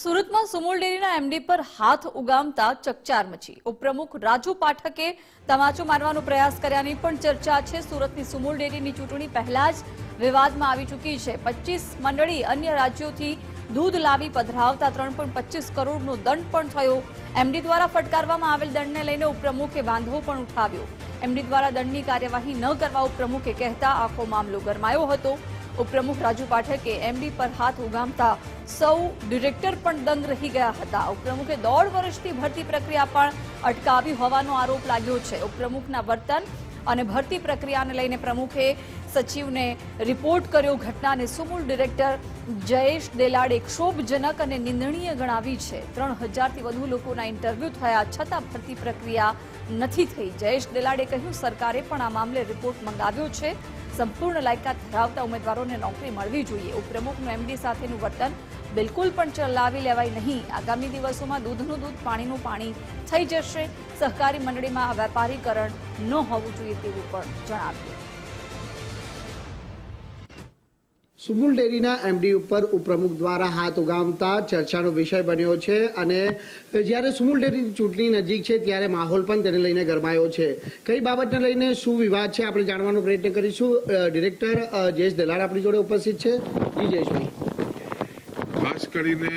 સુરતમાં સુમુલ ડેરીના એમડી પર હાથ ઉગામતા ચકચાર મચી. ઉપપ્રમુખ રાજુ પાઠકે તમાચો મારવાનો પ્રયાસ કર્યાની પણ ચર્ચા છે. સુરતની સુમુલ ડેરીની ચૂંટણી પહેલા જ વિવાદમાં આવી ચૂકી છે. પચીસ મંડળી અન્ય રાજ્યોથી દૂધ લાવી પધરાવતા ત્રણ કરોડનો દંડ પણ થયો. એમડી દ્વારા ફટકારવામાં આવેલ દંડને લઈને ઉપપ્રમુખે વાંધો પણ ઉઠાવ્યો. એમડી દ્વારા દંડની કાર્યવાહી ન કરવા ઉપપ્રમુખે કહેતા આખો મામલો ગરમાયો હતો. ઉપપ્રમુખ રાજુ પાઠકે એમડી પર હાથ ઉગામતા સૌ ડિરેક્ટર પણ દંગ રહી ગયા હતા. ઉપપ્રમુખે દોઢ વર્ષથી ભરતી પ્રક્રિયા પણ અટકાવી હોવાનો આરોપ લાગ્યો છે. ઉપપ્રમુખના વર્તન અને ભરતી પ્રક્રિયાને લઈને પ્રમુખે સચિવને રિપોર્ટ કર્યો ઘટનાને સુમૂલ ડિરેક્ટર જયેશ દેલાડે ક્ષોભજનક અને નિંદણીય ગણાવી છે. ત્રણ હજારથી વધુ લોકોના ઇન્ટરવ્યૂ થયા છતાં ભરતી પ્રક્રિયા નથી થઈ. જયેશ દેલાડે કહ્યું, સરકારે પણ આ મામલે રિપોર્ટ મંગાવ્યો છે. સંપૂર્ણ લાયકાત ધરાવતા ઉમેદવારોને નોકરી મળવી જોઈએ. ઉપપ્રમુખનું એમડી સાથેનું વર્તન બિલકુલ પણ ચલાવી લેવાય નહીં. આગામી દિવસોમાં દૂધનું દૂધ, પાણીનું પાણી થઈ જશે. સહકારી મંડળીમાં વેપારીકરણ ન હોવું જોઈએ તેવું પણ જણાવ્યું. સુમુલ ડેરીના એમડી ઉપર ઉપપ્રમુખ દ્વારા હાથ ઉગામતા ચર્ચાનો વિષય બન્યો છે અને જ્યારે સુમુલ ડેરીની ચૂંટણી નજીક છે ત્યારે માહોલ પણ તેને લઈને ગરમાયો છે. કઈ બાબતને લઈને શું વિવાદ છે આપણે જાણવાનો પ્રયત્ન કરીશું. ડિરેક્ટર જયેશ દલાલ આપણી જોડે ઉપસ્થિત છે. જી જયેશભાઈ ખાસ કરીને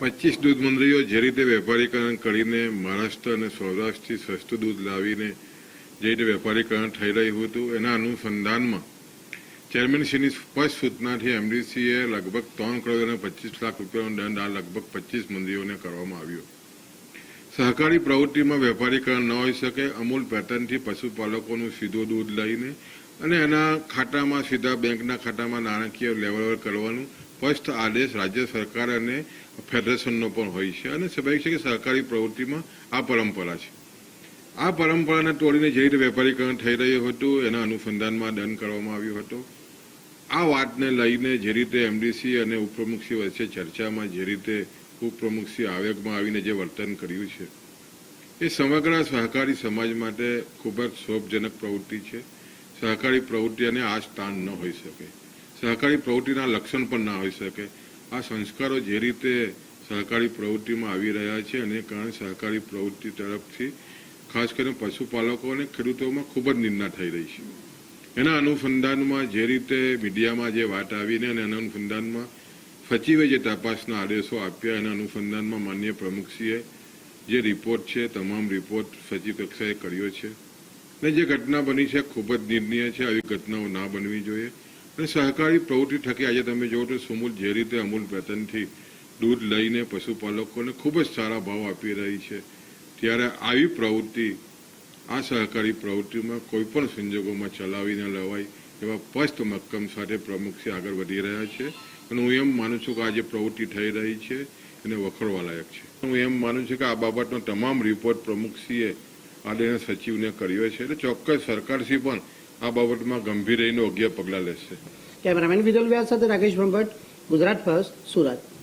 પચીસ દૂધ મંડળીઓ જે રીતે વેપારીકરણ કરીને મહારાષ્ટ્ર અને સૌરાષ્ટ્રથી સસ્તું દૂધ લાવીને જે રીતે વેપારીકરણ થઈ રહ્યું હતું, એના અનુસંધાનમાં ચેરમેનશ્રીની સ્પષ્ટ સૂચનાથી એમડીસીએ લગભગ ત્રણ કરોડ અને પચીસ લાખ રૂપિયાનો દંડ આ લગભગ પચીસ મંડળીઓને કરવામાં આવ્યો. સહકારી પ્રવૃત્તિમાં વેપારીકરણ ન હોઈ શકે, અમૂલ પેટર્નથી પશુપાલકોનું સીધું દૂધ લઈને અને એના ખાતામાં સીધા બેંકના ખાતામાં નાણાકીય લેવલ કરવાનું સ્પષ્ટ આદેશ રાજ્ય સરકાર અને ફેડરેશનનો પણ હોય છે અને સ્વાભાવિક છે કે સહકારી પ્રવૃત્તિમાં આ પરંપરા છે. આ પરંપરાને તોડીને જે રીતે વેપારીકરણ થઈ રહ્યું હતું, એના અનુસંધાનમાં દંડ કરવામાં આવ્યો હતો. આ વાતને લઈને જે રીતે એમડીસી અને ઉપપ્રમુખશ્રી વચ્ચે ચર્ચામાં જે રીતે ઉપપ્રમુખશ્રી આવેગમાં આવીને જે વર્તન કર્યું છે, એ સમગ્ર સહકારી સમાજ માટે ખૂબ જ શોભજનક પ્રવૃત્તિ છે. સહકારી પ્રવૃત્તિ અને આ સ્થાન ન હોઈ શકે. સહકારી પ્રવૃત્તિના લક્ષણ પણ ના હોઈ શકે. આ સંસ્કારો જે રીતે સહકારી પ્રવૃત્તિમાં આવી રહ્યા છે અને કારણે સહકારી પ્રવૃત્તિ તરફથી ખાસ કરીને પશુપાલકો અને ખેડૂતોમાં ખૂબ જ નિંદા થઈ રહી છે. એના અનુસંધાનમાં જે રીતે મીડિયામાં જે વાત આવીને અને એના અનુસંધાનમાં સચિવે જે તપાસના આદેશો આપ્યા, એના અનુસંધાનમાં માન્ય પ્રમુખશ્રીએ જે રિપોર્ટ છે, તમામ રિપોર્ટ સચિવ કક્ષાએ કર્યો છે. અને જે ઘટના બની છે, ખૂબ જ નિર્ણય છે, આવી ઘટનાઓ ના બનવી જોઈએ. અને સહકારી પ્રવૃત્તિ થકી આજે તમે જુઓ તો સુમૂલ જે રીતે અમૂલ પેટર્નથી દૂધ લઈને પશુપાલકોને ખૂબ જ સારા ભાવ આપી રહી છે. ત્યારે આવી પ્રવૃત્તિ આ સહકારી પ્રવૃત્તિમાં કોઈપણ સંજોગોમાં ચલાવી ન લેવાય એવા સ્પષ્ટ મક્કમ સાથે પ્રમુખથી આગળ વધી રહ્યા છે. અને હું એમ માનું છું કે આ જે પ્રવૃત્તિ થઈ રહી છે એને વખોડવા લાયક છે. હું એમ માનું છું કે આ બાબતનો તમામ રિપોર્ટ પ્રમુખશ્રીએ આદરણીય સચિવને કર્યો છે. એટલે ચોક્કસ સરકારશ્રી પણ આ બાબતમાં ગંભીર રહીને યોગ્ય પગલાં લેશે. કેમેરામેન વિદલ વ્યાસ સાથે રાકેશ ભંભટ ગુજરાત ફર્સ્ટ, સુરત.